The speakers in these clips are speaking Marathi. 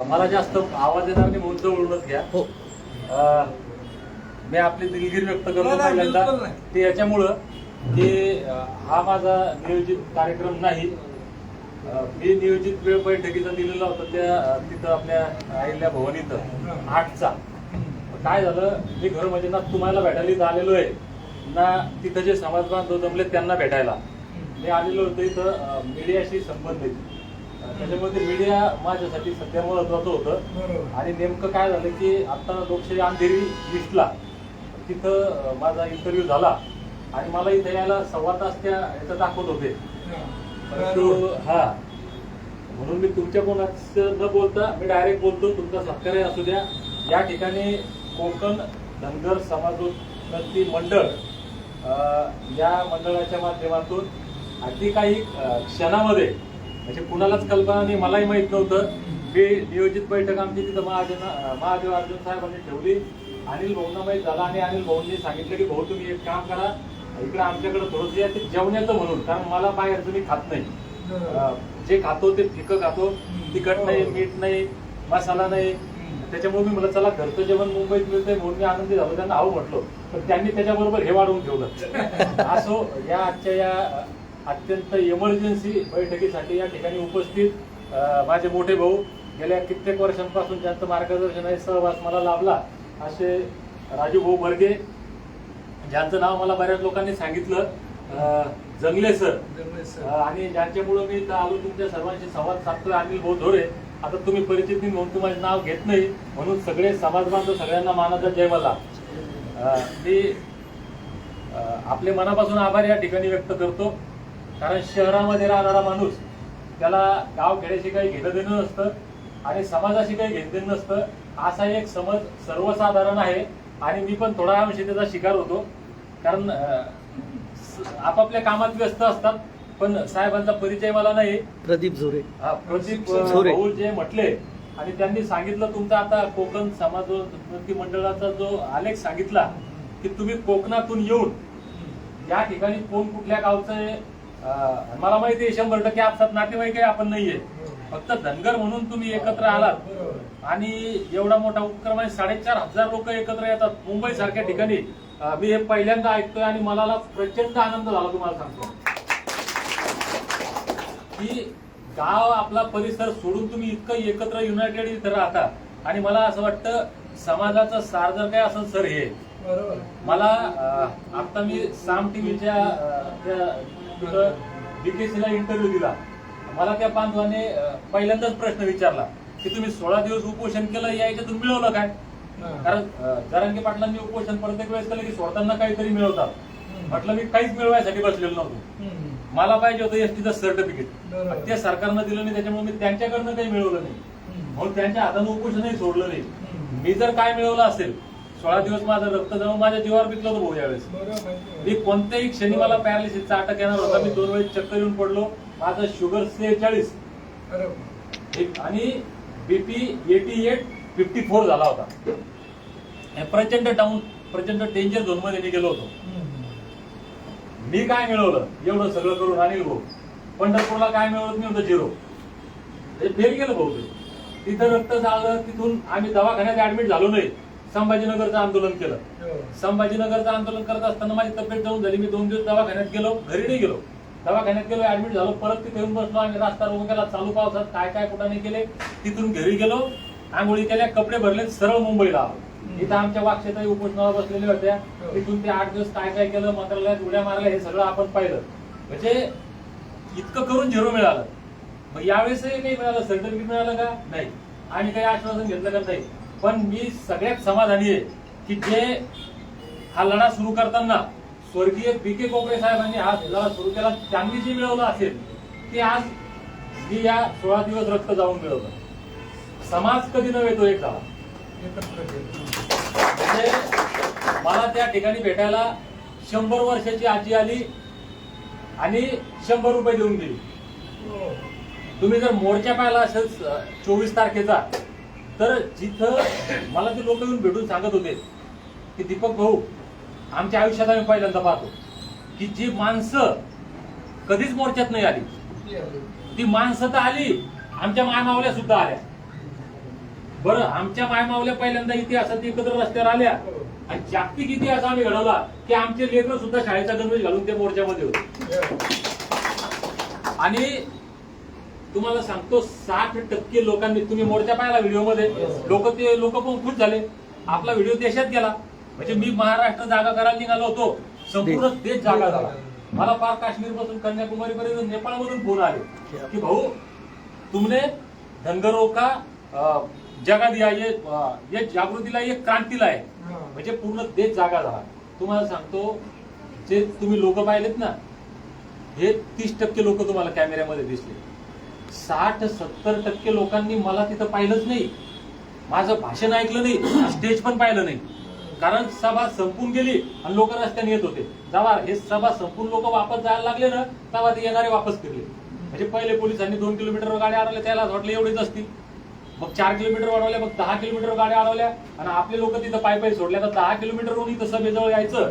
मला जास्त आवाज येणार नाही म्हणून जवळूनच घ्या. हो. अं, मी आपली दिलगिरी व्यक्त करतो नाही, नाही, पहिल्यांदा. बिलकुल नाही. ते याच्यामुळं की अं, हा माझा नियोजित कार्यक्रम नाही. अं, मी नियोजित वेळ बैठकीचा दिलेला होता त्या अं, तिथं आपल्या अहिल्या भवन इथं आठचा. काय झालं मी घर म्हणजे ना तुम्हाला भेटायला इथं आलेलो आहे. ना तिथं जे समाज बांधव जमले त्यांना भेटायला. मी आलेलो होतो इथं अं, मीडियाशी संबंधित. त्याच्यामुळे ते मीडिया माझ्यासाठी सध्या महत्वाचं होतं. आणि नेमकं काय झालं की आता लोकशाही अंधेरी लिस्टला तिथं माझा इंटरव्ह्यू झाला. आणि मला इथे यायला सव्वा तास त्या याचं दाखवत होते. परंतु हा. म्हणून मी तुमच्या कोणाचं न बोलता मी डायरेक्ट बोलतो तुमचा सत्कार असू द्या. या ठिकाणी कोकण धनगर समाजोन्नती मंडळ या मंडळाच्या माध्यमातून अगदी काही क्षणामध्ये म्हणजे कुणालाच कल्पना नाही मलाही माहीत नव्हतं. मी नियोजित बैठक आमची तिथं महाजन महादेव अर्जुन साहेबांनी ठेवली. अनिल भाऊंना माहीत झाला आणि अनिल भाऊंनी सांगितलं की भाऊ तुम्ही एक काम करा. इकडे आमच्याकडे थोडंसं या ते जेवण्याचं म्हणून. कारण मला बाहेरचं मी खात नाही. जे खातो ते फिकं खातो. तिखट नाही मीठ नाही मसाला नाही. त्याच्यामुळे मी मला चला घरचं जेवण मुंबईत मिळतंय म्हणून मी आनंदी झालो. त्यांना आहो म्हटलो. पण त्यांनी त्याच्याबरोबर हे वाढवून ठेवलं. असो या आजच्या या अत्यंत इमर्जन्सी बैठकीसाठी या ठिकाणी उपस्थित माझे मोठे भाऊ. गेल्या कित्येक वर्षांपासून ज्यांचं मार्गदर्शन आहे सहवास मला लाभला असे राजू भाऊ बर्गे ज्यांचं नाव मला बऱ्याच लोकांनी सांगितलं. जंगले सर. अं, आणि ज्यांच्यामुळे मी आलो तुमच्या सर्वांशी संवाद साधतोय. अनिल भाऊ धोरे. आता तुम्ही परिचित नाही म्हणून तुम्हाला नाव घेत नाही. म्हणून सगळे समाज बांधव सगळ्यांना मानाचा जय मला मी आपले मनापासून आभार या ठिकाणी व्यक्त करतो. कारण शहरामध्ये राहणारा माणूस त्याला गाव खेड्याशी काही घेणं देणं नसतं आणि समाजाशी काही घेणं देणं नसतं असा एक समज सर्वसाधारण आहे. आणि मी पण थोडा अंशी त्याचा शिकार होतो. कारण आपापल्या कामात व्यस्त असतात पण साहेबांचा परिचय मला नाही. प्रदीप झोरे प्रदीप. भाऊ जे म्हटले आणि त्यांनी सांगितलं तुमचा आता कोकण समाजोन्नती मंडळाचा जो आलेख सांगितला की तुम्ही कोकणातून येऊन या ठिकाणी कोण कुठल्या गावचं मला माहिती आहे शंभर टक्के आपसात नातेवाईक आहे आपण नाहीये. फक्त धनगर म्हणून तुम्ही एकत्र आलात. आणि एवढा मोठा उपक्रम आहे साडेचार हजार लोक एकत्र येतात. मुंबई सारख्या ठिकाणी मी हे पहिल्यांदा ऐकतोय आणि मला प्रचंड आनंद झाला तुम्हाला सांगतो. की गाव आपला परिसर सोडून तुम्ही इतकं एकत्र युनायटेड इथं राहता. आणि मला असं वाटतं समाजाचं सार जर काय असेल सर हे. मला आता मी साम टीव्हीच्या बीकेसीला इंटरव्ह्यू दिला. मला त्या बांधवाने पहिल्यांदाच प्रश्न विचारला की तुम्ही सोळा दिवस उपोषण केलं या याच्यातून मिळवलं काय? कारण जरांगे पाटलांनी उपोषण प्रत्येक वेळेस केलं की सोडताना काहीतरी मिळवतात. म्हटलं मी काहीच मिळवायसाठी बसलेलो नव्हतो. मला पाहिजे होतं एसटीचं सर्टिफिकेट. ते सरकारनं दिलं नाही त्याच्यामुळे मी त्यांच्याकडनं काही मिळवलं नाही. म्हणून त्यांच्या हातानं उपोषणही सोडलं नाही. मी जर काय मिळवलं असेल सोळा दिवस माझं रक्त जमून माझ्या जीवावर पिकलं होतं भाऊ यावेळेस. मी कोणत्याही क्षणी मला पॅरालिसिसचा अटक येणार होता. मी दोन वेळेस चक्कर येऊन पडलो. माझं शुगर सेहेचाळीस. एक- आणि BP eighty eight fifty four झाला होता. प्रचंड डाऊन प्रचंड डेंजर झोनमध्ये मी गेलो होतो. मी काय मिळवलं? एवढं सगळं करून अनिल भाऊ. पंढरपूरला काय मिळवलं? मी होतं झिरो. फेल गेलं भाऊ ते तिथं रक्त जाळलं तिथून आम्ही दवाखान्यात ऍडमिट झालो नाही. संभाजीनगरचं आंदोलन केलं. संभाजीनगरचं आंदोलन करत असताना माझी तब्येत जाऊन झाली. मी दोन दिवस दवाखान्यात गेलो. घरी नाही गेलो. दवाखान्यात गेलो ऍडमिट झालो. परत तिथे येऊन बसलो आणि रास्ता रोको केला. चालू पावसात काय काय कुठं नाही केले. तिथून घरी गेलो. आंघोळी केल्या कपडे भरले सरळ मुंबईला आलो. इथं आमच्या वाक्षेताई उपोषणाला बसलेल्या होत्या. तिथून ते आठ दिवस काय काय केलं मंत्रालयात उड्या मारल्या हे सगळं आपण पाहिलं. म्हणजे इतकं करून झिरो मिळालं. मग यावेळेसही काही मिळालं? सर्टिफिकेट मिळालं का? नाही. आम्ही काही आश्वासन घेतलं का? नाही. पण मी सगळ्यात समाधानी आहे की जे हा लढा सुरू करताना स्वर्गीय बी के कोपरे साहेबांनी हा लढा सुरू केला त्यांनी जे मिळवलं असेल ते आज मी या सोळा दिवस रक्त जाऊन मिळवलं. समाज कधी नव्हे तो एक झाला म्हणजे मला त्या ठिकाणी भेटायला शंभर वर्षाची आजी आली आणि शंभर रुपये देऊन गेली. तुम्ही जर मोर्चा पाहिला असेल चोवीस तारखेचा तर जिथं मला ते लोक येऊन भेटून सांगत होते की दीपक भाऊ आमच्या आयुष्यात आम्ही पहिल्यांदा पाहतो की जी माणसं कधीच मोर्चात नाही आली. ती माणसं तर आली आमच्या मायमावल्या सुद्धा आल्या. बरं आमच्या मायमावल्या पहिल्यांदा इतिहासात एकत्र रस्त्यावर आल्या. आणि जागतिक इतिहास आम्ही घडवला की आमचे लेकर सुद्धा शाळेचा गणवेश घालून ते मोर्चामध्ये होते. आणि तुम्हाला सांगतो साठ टक्के लोकांनी तुम्ही मोर्चा पाहिला व्हिडिओमध्ये लोक ते लोक पण खुश झाले. आपला व्हिडिओ देशात गेला. म्हणजे मी महाराष्ट्र जागा करायला निघालो होतो. संपूर्ण देश जागा झाला. मला फार काश्मीरपासून कन्याकुमारी पर्यंत नेपाळ मधून फोन आले. की भाऊ तुमने धनगरों का जगा दिया. ये ये जागृतीला ये क्रांतीला आहे. म्हणजे पूर्ण देश जागा झाला. तुम्हाला सांगतो जे तुम्ही लोक पाहिलेत ना हे तीस टक्के लोक तुम्हाला कॅमेऱ्यामध्ये दिसले. साठ सत्तर टक्के लोकांनी मला तिथं पाहिलंच नाही. माझं भाषण ऐकलं नाही स्टेज पण पाहिलं नाही. कारण सभा संपून गेली आणि लोक रस्त्याने येत होते. जेव्हा हे सभा संपून लोक वापस जायला लागले ना तेव्हा ते येणारे वापस फिरले. म्हणजे पहिले पोलिसांनी दोन किलोमीटर गाड्या अडवल्या त्याला असं वाटलं एवढेच असतील. मग चार किलोमीटर वाढवल्या मग दहा किलोमीटर गाड्या अडवल्या आणि आपले लोक तिथं पाय पाय सोडल्या तर दहा किलोमीटरहून इथं सभेजवळ यायचं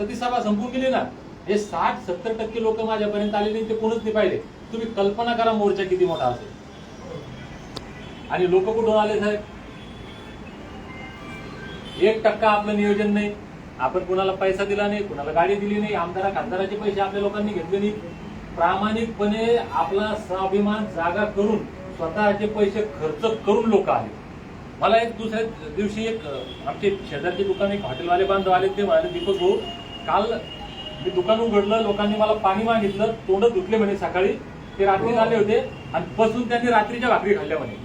तर ती सभा संपून गेली ना. हे साठ सत्तर टक्के लोक माझ्यापर्यंत आले नाही ते कोणच नाही पाहिले. तुम्ही कल्पना करा मोर्चा किती मोठा असेल. आणि लोक कुठून आले साहेब? एक टक्का आपलं नियोजन नाही. आपण कुणाला पैसा दिला नाही कुणाला गाडी दिली नाही आमदारा खासदाराचे पैसे आपल्या लोकांनी घेतले नाही प्रामाणिकपणे आपला स्वाभिमान जागा करून स्वतःचे पैसे खर्च करून लोक आले. मला एक दुसऱ्या दिवशी एक आमचे शेजारचे दुकान एक हॉटेलवाले बांधव आले ते म्हणाले दीपक भाऊ काल मी दुकान उघडलं लोकांनी मला पाणी मागितलं तोंड धुतले म्हणे सकाळी. ते रात्री झाले होते आणि बसून त्यांनी रात्रीच्या भाकरी खाल्ल्या म्हणे.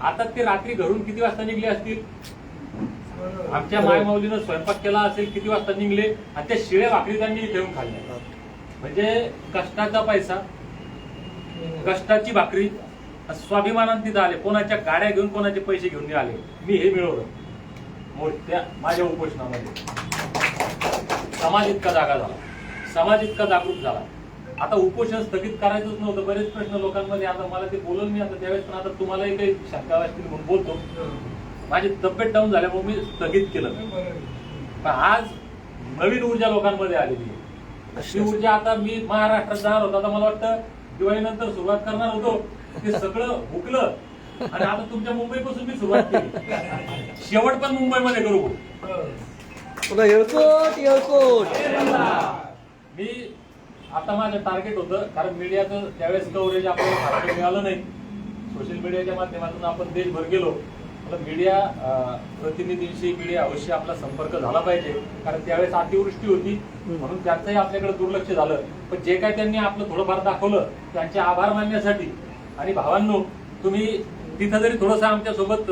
आता ते रात्री घरून किती वाजता निघले असतील? आमच्या मायमाऊलीनं स्वयंपाक केला असेल किती वाजता निघले? आणि त्या शिळ्या भाकरी त्यांनी येऊन खाल्ल्या. म्हणजे कष्टाचा पैसा कष्टाची भाकरी स्वाभिमानाने तिथं आले. कोणाच्या गाड्या घेऊन कोणाचे पैसे घेऊन आले मी हे मिळवलं. मोठ्या माझ्या उपोषणामध्ये. समाज इतका जागा झाला. समाज इतका जागरूक झाला. आता उपोषण स्थगित करायचंच नव्हतं. बरेच प्रश्न लोकांमध्ये आता मला ते बोलून मी आता त्यावेळेस पण आता तुम्हालाही काही शंका असतील म्हणून बोलतो. माझी तब्येत डाऊन झाल्यामुळे मी स्थगित केलं. पण आज नवीन ऊर्जा लोकांमध्ये आलेली आहे. ऊर्जा आता मी महाराष्ट्रात जाणार होतो. आता मला वाटतं दिवाळीनंतर सुरुवात करणार होतो. ते सगळं हुकलं. आणि आता तुमच्या मुंबईपासून मी सुरुवात केली. शेवट पण मुंबईमध्ये करू. मी आता माझं टार्गेट होतं कारण मीडियाचं त्यावेळेस कव्हरेज आपल्याला फारसं मिळालं नाही. सोशल मीडियाच्या माध्यमातून आपण देशभर गेलो. मला मीडिया प्रतिनिधींशी मीडिया अवश्य आपला संपर्क झाला पाहिजे कारण त्यावेळेस अतिवृष्टी होती. म्हणून त्यांचंही आपल्याकडे दुर्लक्ष झालं. पण जे काय त्यांनी आपलं थोडंफार दाखवलं त्यांचे आभार मानण्यासाठी. आणि भावांनो तुम्ही तिथं जरी थोडंसं आमच्यासोबत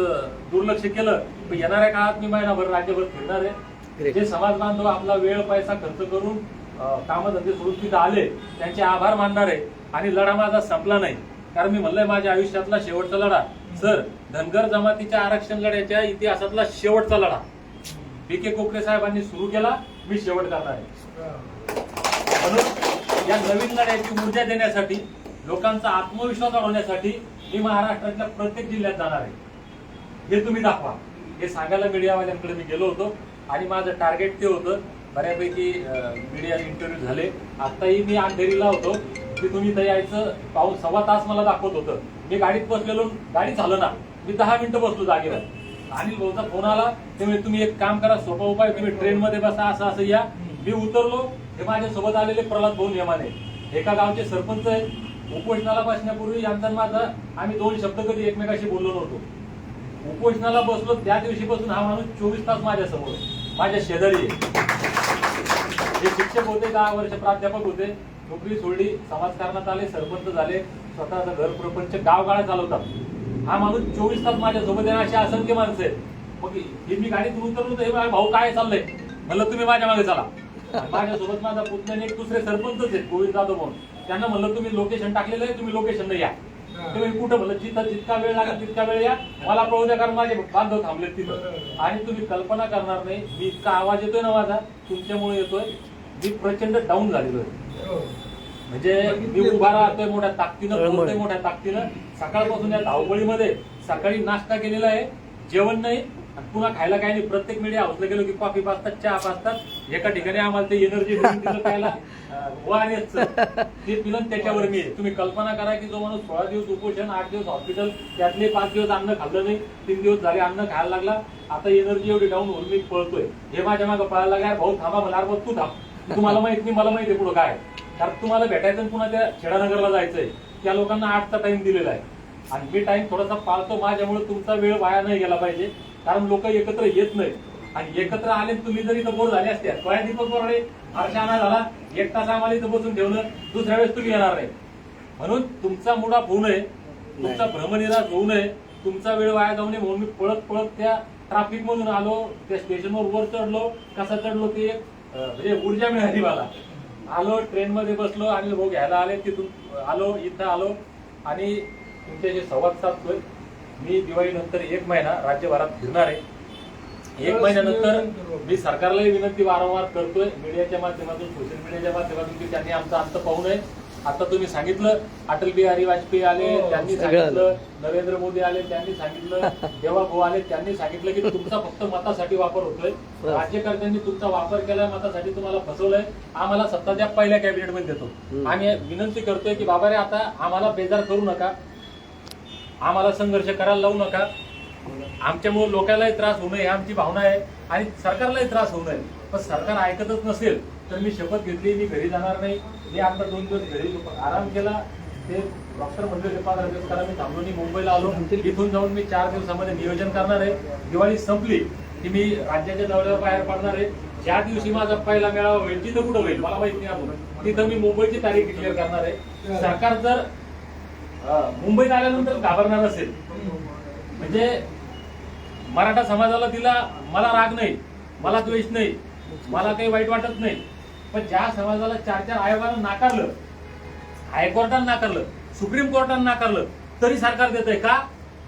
दुर्लक्ष केलं पण येणाऱ्या काळात मी महिनाभर राज्यभर फिरणार आहे. जे समाज बांधव आपला वेळ पैसा खर्च करून कामधंदे सोडून तिथं आले त्यांचे आभार मानणार आहे आणि लढा माझा संपला नाही. कारण मी म्हणलंय माझ्या आयुष्यातला शेवटचा लढा. सर धनगर जमातीच्या आरक्षण लढ्याच्या इतिहासातला शेवटचा लढा. पी के कोकरे साहेबांनी सुरू केला मी शेवट करणार आहे. म्हणून या नवीन लढ्याची ऊर्जा देण्यासाठी लोकांचा आत्मविश्वास वाढवण्यासाठी मी महाराष्ट्रातल्या प्रत्येक जिल्ह्यात जाणार आहे. हे तुम्ही दाखवा. हे सांगायला मीडियावाल्यांकडे मी गेलो होतो आणि माझं टार्गेट ते होतं बऱ्यापैकी मीडिया इंटरव्ह्यू झाले. आताही मी अंधेरीला होतो. की तुम्ही इथं यायचं पाऊस सव्वा तास मला दाखवत होतं. मी गाडीत बसलेलो गाडी झालं ना. मी दहा मिनिटं बसलो जागेवर. आणि भाऊचा फोन आला. त्यामुळे तुम्ही एक काम करा सोपा उपाय तुम्ही ट्रेनमध्ये बसा असं असं या. मी उतरलो. हे माझ्यासोबत आलेले प्रल्हाद भाऊ नियमाने एका गावचे सरपंच आहेत. उपोषणाला बसण्यापूर्वी यांचा माझा आम्ही दोन शब्द कधी एकमेकाशी बोललो नव्हतो. उपोषणाला बसलो त्या दिवशीपासून हा माणूस चोवीस तास माझ्यासमोर माझ्या शेजारी आहे. जे शिक्षक होते दहा वर्ष प्राध्यापक होते नोकरी सोडली समाजकारणात आले सरपंच झाले स्वतःचं घर प्रपंच गावगाळा चालवतात. हा माणूस चोवीस तास माझ्या सोबत अशी असंख्य माणसं आहेत. मग हे मी गाडीतून उतरलो तर हे भाऊ काय चाललंय? म्हणलं तुम्ही माझ्या मागे चला. माझ्यासोबत माझा पुतण्याने एक दुसरे सरपंचच आहेत गोविंद जाधव म्हणून. त्यांना म्हणलं तुम्ही लोकेशन टाकलेलं आहे तुम्ही लोकेशन या. तुम्ही कुठं? म्हणलं जिथं जितका वेळ लागेल तितका वेळ या. मला पळू द्या कारण माझे बांधव थांबले तिथं. आणि तुम्ही कल्पना करणार नाही मी इतका आवाज येतोय ना माझा तुमच्यामुळे येतोय. मी प्रचंड डाऊन झालेलो आहे म्हणजे मी उभा राहतोय मोठ्या ताकदीनं. बोलतोय मोठ्या ताकदीनं. सकाळपासून या धावपळीमध्ये सकाळी नाश्ता केलेला आहे जेवण नाही पुन्हा खायला काही नाही. प्रत्येक मीडिया हाऊसला गेलो की कॉफी पाचतात चहा पाचतात एका ठिकाणी आम्हाला ते एनर्जी वारेच. ते पिलं त्याच्यावर मी. तुम्ही कल्पना करा की जो माणूस सोळा दिवस उपोषण आठ दिवस हॉस्पिटल त्यातले पाच दिवस अन्न खाल्लं नाही तीन दिवस झाले अन्न खायला लागला. आता एनर्जी एवढी डाऊन होऊन मी पळतोय. हे माझ्या मागे पळायला लागला भाऊ थांबा मला तू थांब. तुम्हाला माहीत नाही मला माहिती आहे पुढं काय. कारण तुम्हाला भेटायचं आणि पुन्हा त्या खेडानगरला जायचंय. त्या लोकांना आठचा टाइम दिलेला आहे. आणि मी टाइम थोडासा पाळतो माझ्यामुळे तुमचा वेळ वाया नाही गेला पाहिजे. कारण लोक एकत्र येत नाही आणि एकत्र आले तुम्ही जर बोर झाले असते स्वया दीपक बोराडे हर्षाना झाला एक तास आम्हाला इथं बसून ठेवलं दुसऱ्या वेळेस तुम्ही येणार नाही. म्हणून तुमचा मुडा होऊ नये तुमचा भ्रमनिराश होऊ नये तुमचा वेळ वाया जाऊ नये म्हणून मी पळत पळत त्या ट्रॅफिक मधून आलो त्या स्टेशनवर वर चढलो कसा चढलो ते एक, म्हणजे ऊर्जा मिळाली मला. आलो ट्रेन मध्ये बसलो आणि भाऊ घ्यायला आले. तिथून आलो इथं आलो आणि तुमच्याशी संवाद साधतोय मी दिवाळीनंतर एक महिना राज्यभरात फिरणार आहे. एक महिन्यानंतर मी सरकारलाही विनंती वारंवार करतोय. मीडियाच्या माध्यमातून सोशल मीडियाच्या माध्यमातून की त्यांनी आमचा अंत पाहू नये. आता तुम्ही सांगितलं अटल बिहारी वाजपेयी आले हो, त्यांनी सांगितलं नरेंद्र मोदी आले त्यांनी सांगितलं देवा भाऊ आले त्यांनी सांगितलं की तुमचा फक्त मतासाठी वापर होतोय. राज्यकर्त्यांनी तुमचा वापर केलाय मतासाठी तुम्हाला फसवलंय. आम्हाला सत्ता द्या पहिल्या कॅबिनेटमध्ये देतो. आम्ही विनंती करतोय की बाबा रे आता आम्हाला बेजार करू नका. आम्हाला संघर्ष करायला लावू नका. आमच्यामुळे लोकांनाही त्रास होऊ नये ही आमची भावना आहे. आणि सरकारलाही त्रास होऊ नये. पण सरकार ऐकतच नसेल तर मी शपथ घेतली मी घरी जाणार नाही. मी आता दोन दिवस घरी आराम केला. ते डॉक्टर म्हणले होते पंधरा दिवस करा मी थांबलो मी मुंबईला आलो. इथून जाऊन मी चार दिवसामध्ये नियोजन करणार आहे. दिवाळी संपली की मी राज्याच्या दौऱ्यावर बाहेर पडणार आहे. ज्या दिवशी माझा पहिला मेळावा होईल तिथं कुठं होईल मला माहीत नाही अजून. तिथं मी मुंबईची तारीख डिक्लेअर करणार आहे. सरकार जर मुंबईत आल्यानंतर घाबरणार असेल म्हणजे मराठा समाजाला तिला मला राग नाही मला द्वेष नाही मला काही वाईट वाटत नाही पण ज्या समाजाला चार चार आयोगानं नाकारलं हायकोर्टानं नाकारलं सुप्रीम कोर्टानं नाकारलं तरी सरकार देत आहे का?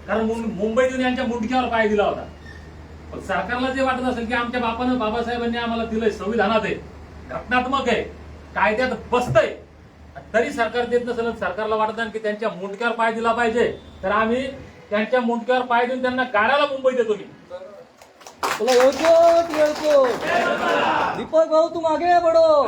कारण मुंबई मुंबईतून यांच्या मुंडक्यावर पाय दिला होता. पण सरकारला जे वाटत असेल की आमच्या बापानं बाबासाहेबांनी आम्हाला दिलंय संविधानात आहे घटनात्मक आहे कायद्यात बसतंय तरी सरकार देत नसेल सरकारला वाटत की त्यांच्या मुंडक्यावर पाय दिला पाहिजे तर आम्ही त्यांच्या मुंडक्यावर पाय देऊन त्यांना गाड्याला मुंबई देतो मी. तुला येळकोट येळकोट दीपक भाऊ तुम आगे बडो.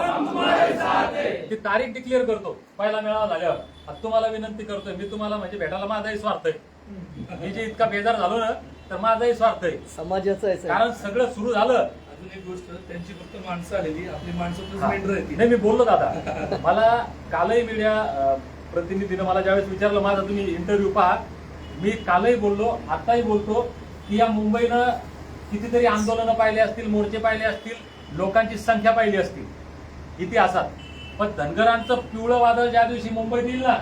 ती तारीख डिक्लेअर करतो. पहिला मेळावा झाल्यावर. आता तुम्हाला विनंती करतोय मी तुम्हाला म्हणजे भेटायला माझाही स्वार्थ आहे. मी जे इतका बेजार झालो ना तर माझाही स्वार्थ आहे. समाजाचं आहे. कारण सगळं सुरू झालं. अजून एक गोष्ट त्यांची फक्त माणसं आलेली आपली माणसं ती. नाही मी बोललो दादा. मला कालही मीडिया प्रतिनिधीनं मला ज्यावेळेस विचारलं माझा तुम्ही इंटरव्ह्यू पहा. मी कालही बोललो आताही बोलतो की या मुंबईनं कितीतरी आंदोलनं पाहिले असतील मोर्चे पाहिले असतील लोकांची संख्या पाहिली असतील. इतिहासात. पण धनगरांचं पिवळं वादळ ज्या दिवशी मुंबईत येईल ना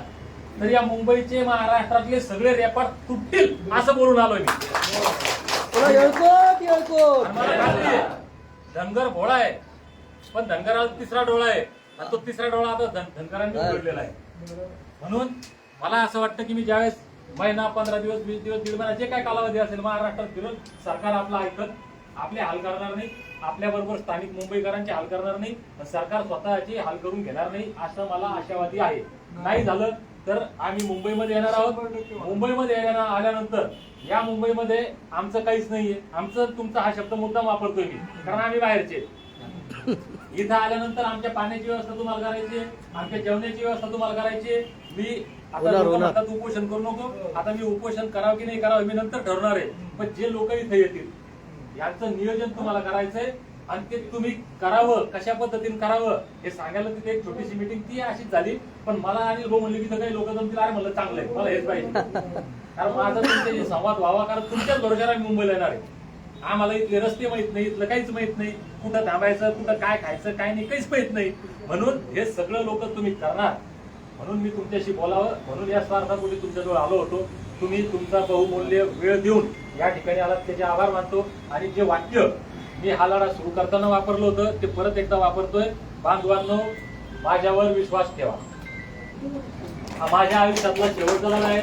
तर या मुंबईचे महाराष्ट्रातले सगळे रेकॉर्ड तुटतील असं बोलून आलोय मी. धनगर भोळा आहे पण धनगराला तिसरा डोळा आहे. आणि तो तिसरा डोळा आता धन- धनगरांनी उघडलेला आहे. म्हणून मला असं वाटतं की मी ज्यावेळेस महिना पंधरा दिवस वीस दिवस दीड महिना जे काय कालावधी असेल महाराष्ट्रात फिरून सरकार आपलं ऐकत आपले हाल करणार नाही आपल्या बरोबर स्थानिक मुंबईकरांचे हाल करणार नाही सरकार स्वतःचे हाल करून घेणार नाही असं मला आशावादी आहे. नाही झालं तर आम्ही मुंबईमध्ये येणार आहोत. मुंबईमध्ये येणार आल्यानंतर या मुंबईमध्ये आमचं काहीच नाहीये. आमचं तुमचा हा शब्द मुद्दाम वापरतोय मी कारण आम्ही बाहेरचे. इथं आल्यानंतर आमच्या पाण्याची व्यवस्था तुम्हाला करायची आमच्या जेवणाची व्यवस्था तुम्हाला करायची. मी आता. म्हणतात उपोषण करू नको. आता मी उपोषण करावं की नाही करावं मी नंतर ठरवणार आहे. पण जे लोक इथे येतील यांचं नियोजन तुम्हाला करायचंय आणि ते तुम्ही करावं कशा पद्धतीने करावं हे सांगायला तिथे एक छोटीशी मिटिंग ती अशीच झाली. पण मला आणि भाऊ म्हणले की काही लोक जमतील. अरे म्हणलं चांगलं आहे मला हेच पाहिजे. कारण माझा तुमच्याशी संवाद व्हावा कारण तुमच्याच आम्ही मुंबईला येणार आहे. आम्हाला इथले रस्ते माहीत नाही इथलं काहीच माहीत नाही. कुठं थांबायचं कुठं काय खायचं काय नाही काहीच माहीत नाही. म्हणून हे सगळं लोक तुम्ही करणार. म्हणून मी तुमच्याशी बोलावं. म्हणून या स्वार्थापोटी तुमच्याजवळ आलो होतो. तुम्ही तुमचा बहुमूल्य वेळ देऊन या ठिकाणी आलात. त्याचे आभार मानतो. आणि जे वाक्य मी हा लढा सुरू करताना वापरलं होतं ते परत एकदा वापरतोय. बांधवांनो माझ्यावर विश्वास ठेवा. हा माझ्या आयुष्यातला शेवटचा लढा आहे.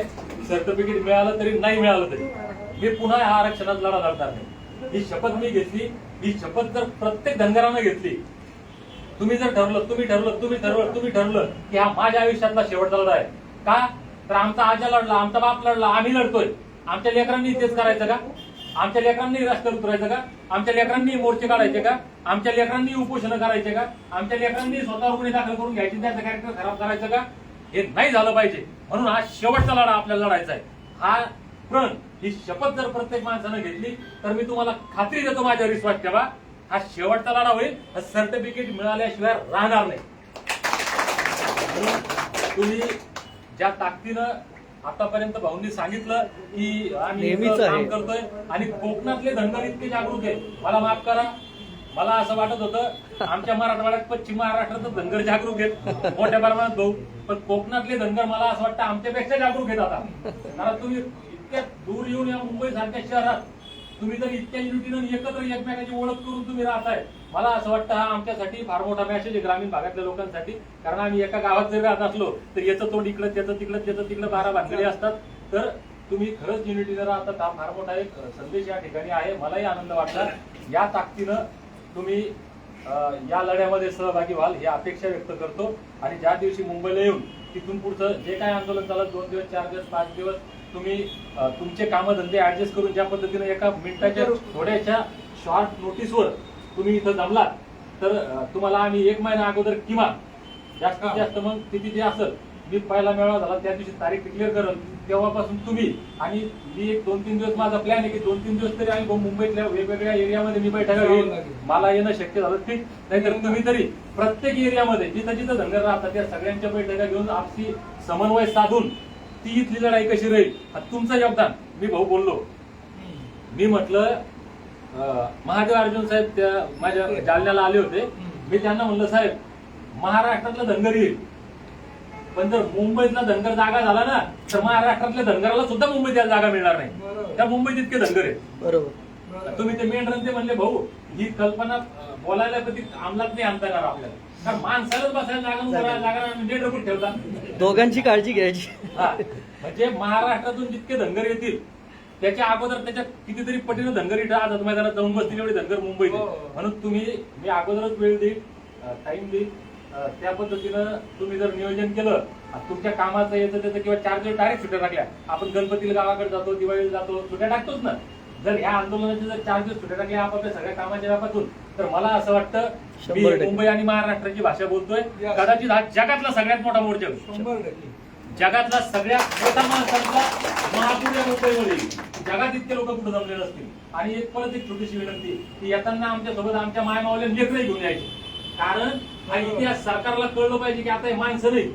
सर्टिफिकेट मिळालं तरी नाही मिळालं तरी. मी पुन्हा ह्या आरक्षणात लढा लढणार नाही. ही शपथ मी घेतली ही शपथ जर प्रत्येक धनगरानं घेतली तुम्ही जर ठरलं तुम्ही ठरलं तुम्ही ठरलं तुम्ही ठरलं की हा माझ्या आयुष्यातला शेवटचा लढा आहे. का? तर आमचा आजा लढला आमचा बाप लढला आम्ही लढतोय. आमच्या लेकरांनी तेच करायचं का? आमच्या लेकरांनी रस्त्यावर उतरायचं का? आमच्या लेकरांनी मोर्चे काढायचे का? आमच्या लेकरांनी उपोषण करायचे का? आमच्या लेकरांनी स्वतःवर गुन्हे दाखल करून घ्यायचे त्याचं कॅरेक्टर खराब करायचं का? हे नाही झालं पाहिजे. म्हणून हा शेवटचा लढा आपल्याला लढायचा आहे. हा प्रण ही शपथ जर प्रत्येक माणसानं घेतली तर मी तुम्हाला खात्री देतो माझ्या विश्वास ठेवा. हा शेवटचा लढा होईल. सर्टिफिकेट मिळाल्याशिवाय राहणार नाही. तुम्ही ज्या ताकदीनं आतापर्यंत भाऊंनी सांगितलं की आम्ही काम. करतोय आणि कोकणातले धनगर इतके जागरूक आहे मला माफ करा. मला असं वाटत होतं आमच्या मराठवाड्यात पश्चिम महाराष्ट्रात धनगर जागरूक आहेत. मोठ्या प्रमाणात भाऊ पण कोकणातले धनगर मला असं वाटतं आमच्यापेक्षा जागरूक आहेत आता. कारण तुम्ही इतक्या दूर येऊन या मुंबई सारख्या शहरात तुम्ही जर इतक्या युनिटीनं एकत्र एकमेकाची ओळख करून तुम्ही राहताय. मला असं वाटतं हा आमच्यासाठी फार मोठा मॅसेज आहे ग्रामीण भागातल्या लोकांसाठी. कारण आम्ही एका गावात जरी राहत असलो तर याचं तोंड इकडं त्याचं तिकडं त्याचं तिकडं बारा बांधलेले असतात. तर तुम्ही खरंच युनिटीनं राहतात हा फार मोठा एक संदेश या ठिकाणी आहे. मलाही आनंद वाटला. या ताकदीनं तुम्ही या लढ्यामध्ये सहभागी व्हाल ही अपेक्षा व्यक्त करतो. आणि ज्या दिवशी मुंबईला येऊन तिथून पुढचं जे काय आंदोलन चालत दोन दिवस चार दिवस पाच दिवस तुम्ही तुमचे कामधंदे ऍडजस्ट करून ज्या पद्धतीने एका मिनिटाच्या थोड्याशा शॉर्ट नोटीसवर तुम्ही इथं जमलात तर तुम्हाला आम्ही एक महिना अगोदर किमान जास्तीत जास्त मग किती जे असेल मी पहिला मेळावा झाला त्या दिवशी तारीख डिक्लेअर करेल तेव्हापासून तुम्ही आणि मी एक दोन तीन दिवस माझा प्लॅन आहे की दोन तीन दिवस तरी आम्ही मुंबईतल्या वेगवेगळ्या एरियामध्ये मी बैठका घेईल. मला येणं शक्य झालं ठीक. नाहीतर तुम्ही तरी प्रत्येक एरियामध्ये जिथं जिथं धनगर राहतात त्या सगळ्यांच्या बैठका घेऊन आपसी समन्वय साधून ती इथली लढाई कशी राहील? हा तुमचं योगदान मी भाऊ बोललो. मी म्हटलं महादेव अर्जुन साहेब त्या माझ्या जालन्याला आले होते. मी त्यांना म्हणलं साहेब महाराष्ट्रातला धनगर येईल. पण जर मुंबईतला धनगर जागा झाला ना तर महाराष्ट्रातल्या धनगराला सुद्धा मुंबईत जागा मिळणार नाही. त्या मुंबईत इतके धनगर आहेत. बरोबर. तुम्ही ते मेन रंते म्हणले भाऊ ही कल्पना बोलायला कधी अंमलात नाही आणता येणार आपल्याला. कारण माणसालाच बसायला जागा जागा रकून ठेवतात. दोघांची काळजी घ्यायची हा. म्हणजे महाराष्ट्रातून जितके धनगर येतील त्याच्या अगोदर त्याच्या कितीतरी पटीनं धनगर इथं आझाद मैदानात जाऊन बसतील एवढे धनगर मुंबईत. हो. म्हणून तुम्ही मी अगोदरच वेळ देईल टाइम देईल त्या पद्धतीनं तुम्ही जर नियोजन केलं आणि तुमच्या कामाचं याचं त्याचं किंवा चार दिवस डायरेक्ट सुट्ट्या टाकल्या आपण गणपतीला गावाकडे जातो दिवाळीला जातो सुट्ट्या टाकतोच ना जर ह्या आंदोलनाचे जर चार दिवस सुट्ट्या टाकल्या आपापल्या सगळ्या कामाच्या व्यापातून तर मला असं वाटतं मी. मुंबई आणि महाराष्ट्राची भाषा बोलतोय. कदाचित हा जगातला सगळ्यात मोठा मोर्चा होईल. शंभर टक्के जगातला सगळ्यात मोठा माणसांचा महापूर या मुंबईमध्ये. जगात इतके लोक कुठे जमले नसतील आणि एक परत एक छोटीशी विनंती की येताना आमच्यासोबत आमच्या मायमावल्या लेकरही घेऊन यायचे कारण हा इतिहास सरकारला कळलं पाहिजे की आता हे माणसं नाही.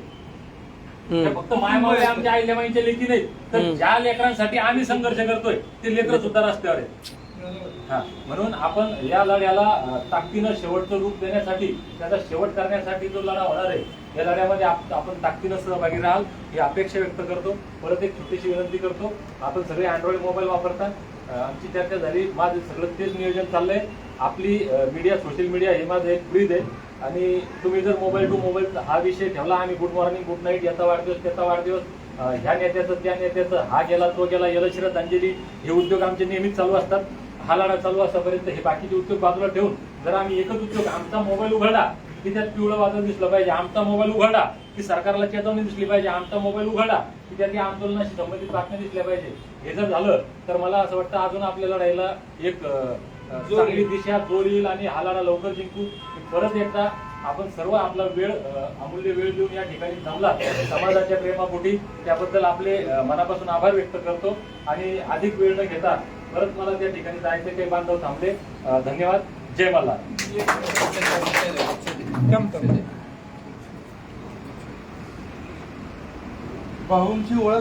फक्त मायमावले आमच्या आईल्या माईच्या लेखी नाही तर. ज्या लेकरांसाठी आम्ही संघर्ष करतोय ते लेकर सुद्धा रस्त्यावर आहेत हा, म्हणून आपण या लढ्याला ताकदीनं शेवटचं रूप देण्यासाठी त्याचा शेवट करण्यासाठी जो लढा होणार आहे या लढ्यामध्ये आपण ताकदीनं सहभागी राहाल ही अपेक्षा व्यक्त करतो. परत एक छोटीशी विनंती करतो. आपण सगळे अँड्रॉइड मोबाईल वापरता. आमची चर्चा झाली. माझं सगळं तेच नियोजन चाललंय. आपली मीडिया सोशल मीडिया हे माझं एक ब्रीद आहे. आणि तुम्ही जर मोबाईल टू मोबाईल हा विषय ठेवला आम्ही गुड मॉर्निंग गुड नाईट याचा वाढदिवस त्याचा वाढदिवस ह्या नेत्याचं त्या नेत्याचं हा गेला तो गेला याला अंजली हे उद्योग आमचे नेहमीच चालू असतात. हा लढा चालू असापर्यंत हे बाकीचे उद्योग बाजूला ठेवून जर आम्ही एकच उद्योग आमचा मोबाईल उघडला की त्यात पिवळं वादळ दिसलं पाहिजे आमचा मोबाईल उघडला की सरकारला चेतावणी दिसली पाहिजे आमचा मोबाईल उघडला की त्यात या आंदोलनाशी संबंधित बातम्या दिसल्या पाहिजे. हे जर झालं तर मला असं वाटतं अजून आपल्या लढाईला एक चांगली. दिशा जोर येईल आणि हा लढा लवकर जिंकू. परत एकदा आपण सर्व आपला वेळ अमूल्य वेळ देऊन या ठिकाणी जमला समाजाच्या प्रेमापोटी त्याबद्दल आपले मनापासून आभार व्यक्त करतो आणि अधिक वेळ न घेता परत मला त्या ठिकाणी जायचे काही बांधव थांबले. धन्यवाद. जय मल्हार. भाऊंची ओळख